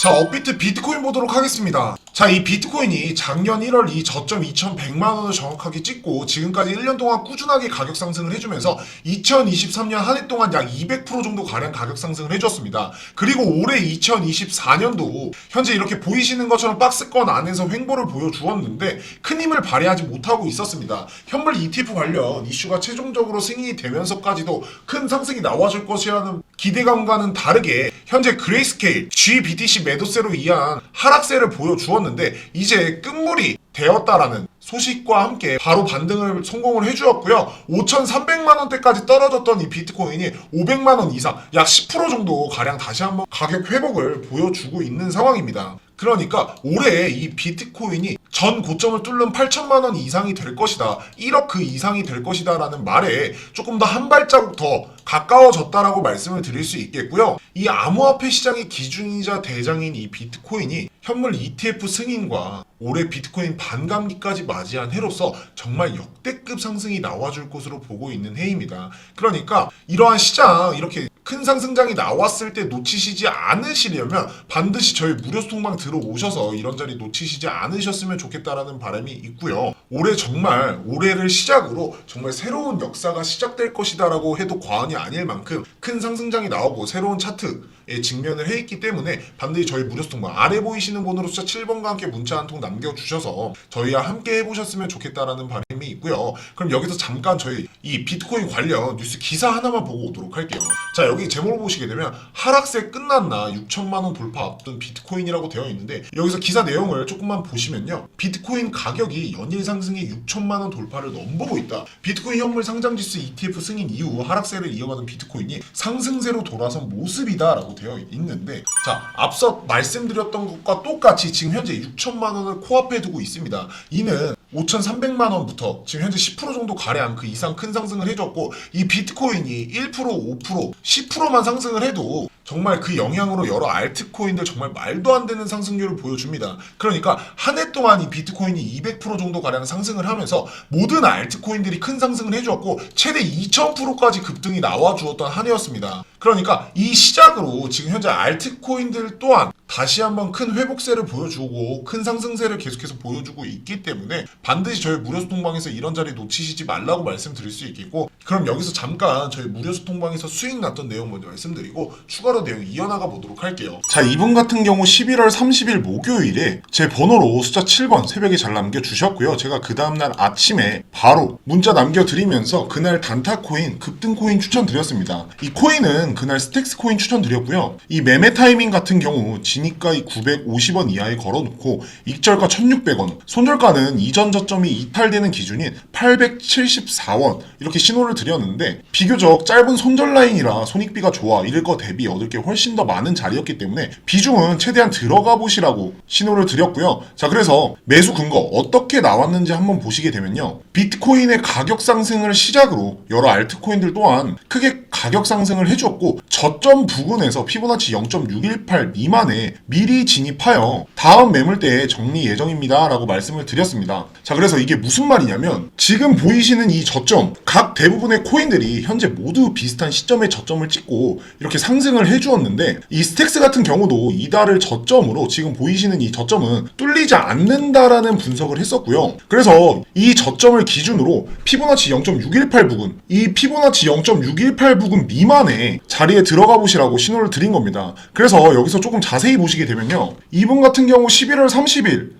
자, 업비트 비트코인 보도록 하겠습니다. 자, 이 비트코인이 작년 1월 이 저점 2,100만 원을 정확하게 찍고 지금까지 1년 동안 꾸준하게 가격 상승을 해주면서 2023년 한 해 동안 약 200% 정도 가량 가격 상승을 해줬습니다. 그리고 올해 2024년도 현재 이렇게 보이시는 것처럼 박스권 안에서 횡보를 보여주었는데 큰 힘을 발휘하지 못하고 있었습니다. 현물 ETF 관련 이슈가 최종적으로 승인이 되면서까지도 큰 상승이 나와줄 것이라는 기대감과는 다르게 현재 그레이스케일 GBTC 매도세로 이한 하락세를 보여주었는데 이제 끝물이 되었다라는 소식과 함께 바로 반등을 성공을 해주었고요. 5,300만 원대까지 떨어졌던 이 비트코인이 500만 원 이상, 약 10% 정도 가량 다시 한번 가격 회복을 보여주고 있는 상황입니다. 그러니까 올해 이 비트코인이 전 고점을 뚫는 8천만 원 이상이 될 것이다. 1억 그 이상이 될 것이다 라는 말에 조금 더 한 발자국 더 가까워졌다라고 말씀을 드릴 수 있겠고요. 이 암호화폐 시장의 기준이자 대장인 이 비트코인이 현물 ETF 승인과 올해 비트코인 반감기까지 맞이한 해로서 정말 역대급 상승이 나와줄 것으로 보고 있는 해입니다. 그러니까 이러한 시장 이렇게 큰 상승장이 나왔을 때 놓치시지 않으시려면 반드시 저희 무료 소통방 들어오셔서 이런 자리 놓치시지 않으셨으면 좋겠다라는 바람이 있고요. 올해 정말 올해를 시작으로 정말 새로운 역사가 시작될 것이다라고 해도 과언이 아닐 만큼 큰 상승장이 나오고 새로운 차트에 직면을 해 있기 때문에 반드시 저희 무료 소통방 아래 보이시는 번호로 숫자 7번과 함께 문자 한 통 남겨주셔서 저희와 함께 해보셨으면 좋겠다라는 바람 이 있고요. 그럼 여기서 잠깐 저희 이 비트코인 관련 뉴스 기사 하나만 보고 오도록 할게요. 자 여기 제목을 보시게 되면 하락세 끝났나 6천만 원 돌파 앞둔 비트코인이라고 되어 있는데 여기서 기사 내용을 조금만 보시면요. 비트코인 가격이 연일 상승에 6천만 원 돌파를 넘보고 있다. 비트코인 현물 상장지수 ETF 승인 이후 하락세를 이어가던 비트코인이 상승세로 돌아선 모습이다라고 되어 있는데 자 앞서 말씀드렸던 것과 똑같이 지금 현재 6천만 원을 코앞에 두고 있습니다. 이는 5,300만 원부터 지금 현재 10% 정도 가량 그 이상 큰 상승을 해줬고 이 비트코인이 1% 5% 10%만 상승을 해도 정말 그 영향으로 여러 알트코인들 정말 말도 안 되는 상승률을 보여줍니다. 그러니까 한 해 동안 이 비트코인이 200% 정도 가량 상승을 하면서 모든 알트코인들이 큰 상승을 해주었고 최대 2000%까지 급등이 나와주었던 한 해였습니다. 그러니까 이 시작으로 지금 현재 알트코인들 또한 다시 한번 큰 회복세를 보여주고 큰 상승세를 계속해서 보여주고 있기 때문에 반드시 저희 무료 소통방에서 이런 자리 놓치시지 말라고 말씀드릴 수 있겠고 그럼 여기서 잠깐 저희 무료 소통방에서 수익 났던 내용 먼저 말씀드리고 추가 로 내용 이어나가 보도록 할게요. 자 이분 같은 경우 11월 30일 목요일에 제 번호로 숫자 7번 새벽에 잘 남겨주셨고요. 제가 그 다음날 아침에 바로 문자 남겨드리면서 그날 단타 코인 급등 코인 추천드렸습니다. 이 코인은 그날 스택스 코인 추천드렸고요. 이 매매 타이밍 같은 경우 진입가이 950원 이하에 걸어놓고 익절가 1600원 손절가는 이전 저점이 이탈되는 기준인 874원 이렇게 신호를 드렸는데 비교적 짧은 손절 라인이라 손익비가 좋아 이럴 거 대비 얻을 게 훨씬 더 많은 자리였기 때문에 비중은 최대한 들어가 보시라고 신호를 드렸고요. 자 그래서 매수 근거 어떻게 나왔는지 한번 보시게 되면요. 비트코인의 가격 상승을 시작으로 여러 알트코인들 또한 크게 가격 상승을 해주었고 저점 부근에서 피보나치 0.618 미만에 미리 진입하여 다음 매물대에 정리 예정입니다 라고 말씀을 드렸습니다 자 그래서 이게 무슨 말이냐면 지금 보이시는 이 저점 각 대부분의 코인들이 현재 모두 비슷한 시점에 저점을 찍고 이렇게 상승을 해주었는데 이 스택스 같은 경우도 이달을 저점으로 지금 보이시는 이 저점은 뚫리지 않는다라는 분석을 했었고요 그래서 이 저점을 기준으로 피보나치 0.618 부근 이 피보나치 0.618 부근 미만의 자리에 들어가 보시라고 신호를 드린 겁니다. 그래서 여기서 조금 자세히 보시게 되면요. 이분 같은 경우 11월 30일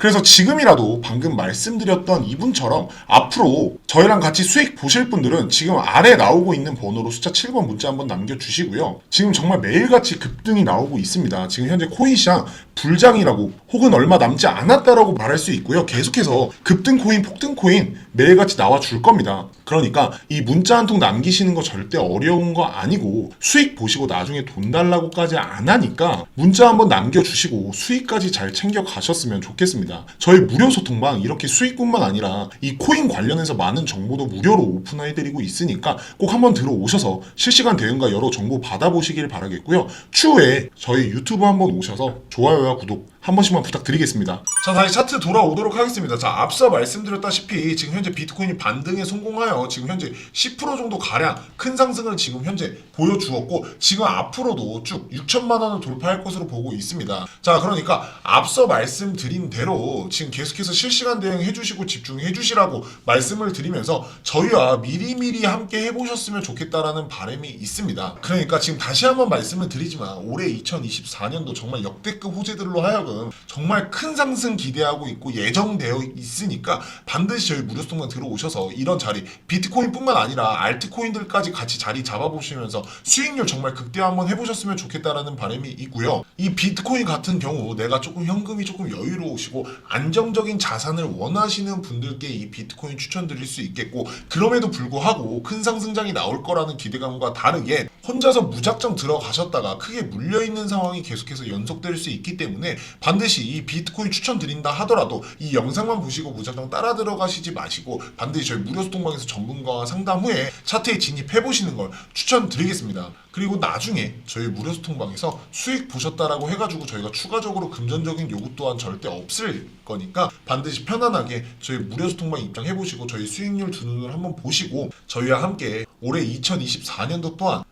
그래서 지금이라도 방금 말씀드렸던 이분처럼 앞으로 저희랑 같이 수익 보실 분들은 지금 아래 나오고 있는 번호로 숫자 7번 문자 한번 남겨주시고요. 지금 정말 매일같이 급등이 나오고 있습니다. 지금 현재 코인 시장 불장이라고 혹은 얼마 남지 않았다라고 말할 수 있고요. 계속해서 급등 코인, 폭등 코인 매일같이 나와 줄 겁니다. 그러니까 이 문자 한 통 남기시는 거 절대 어려운 거 아니고 수익 보시고 나중에 돈 달라고까지 안 하니까 문자 한번 남겨주시고 수익까지 잘 챙겨 가셨으면 좋겠습니다. 저희 무료 소통방 이렇게 수익뿐만 아니라 이 코인 관련해서 많은 정보도 무료로 오픈해드리고 있으니까 꼭 한번 들어오셔서 실시간 대응과 여러 정보 받아보시길 바라겠고요. 추후에 저희 유튜브 한번 오셔서 좋아요와 구독 한 번씩만 부탁드리겠습니다. 자, 다시 차트 돌아오도록 하겠습니다. 자, 앞서 말씀드렸다시피 지금 현재 비트코인이 반등에 성공하여 지금 현재 10% 정도 가량 큰 상승을 지금 현재 보여주었고 지금 앞으로도 쭉 6천만 원을 돌파할 것으로 보고 있습니다. 자, 그러니까 앞서 말씀드린 대로 지금 계속해서 실시간 대응 해주시고 집중해 주시라고 말씀을 드리면서 저희와 미리미리 함께 해보셨으면 좋겠다라는 바람이 있습니다. 그러니까 지금 다시 한번 말씀을 드리지만 올해 2024년도 정말 역대급 호재들로 하여금 정말 큰 상승 기대하고 있고 예정되어 있으니까 반드시 저희 무료통만 들어오셔서 이런 자리 비트코인뿐만 아니라 알트코인들까지 같이 자리 잡아보시면서 수익률 정말 극대화 한번 해보셨으면 좋겠다라는 바람이 있고요. 이 비트코인 같은 경우 내가 조금 현금이 조금 여유로우시고 안정적인 자산을 원하시는 분들께 이 비트코인 추천드릴 수 있겠고 그럼에도 불구하고 큰 상승장이 나올 거라는 기대감과 다르게 혼자서 무작정 들어가셨다가 크게 물려있는 상황이 계속해서 연속될 수 있기 때문에 반드시 이 비트코인 추천드린다 하더라도 이 영상만 보시고 무작정 따라 들어가시지 마시고 반드시 저희 무료 소통방에서 전문가와 상담 후에 차트에 진입해 보시는 걸 추천드리겠습니다. 그리고 나중에 저희 무료 소통방에서 수익 보셨다라고 해가지고 저희가 추가적으로 금전적인 요구 또한 절대 없을 거니까 반드시 편안하게 저희 무료 소통방 입장해 보시고 저희 수익률 두 눈을 한번 보시고 저희와 함께 올해 2024년도 또한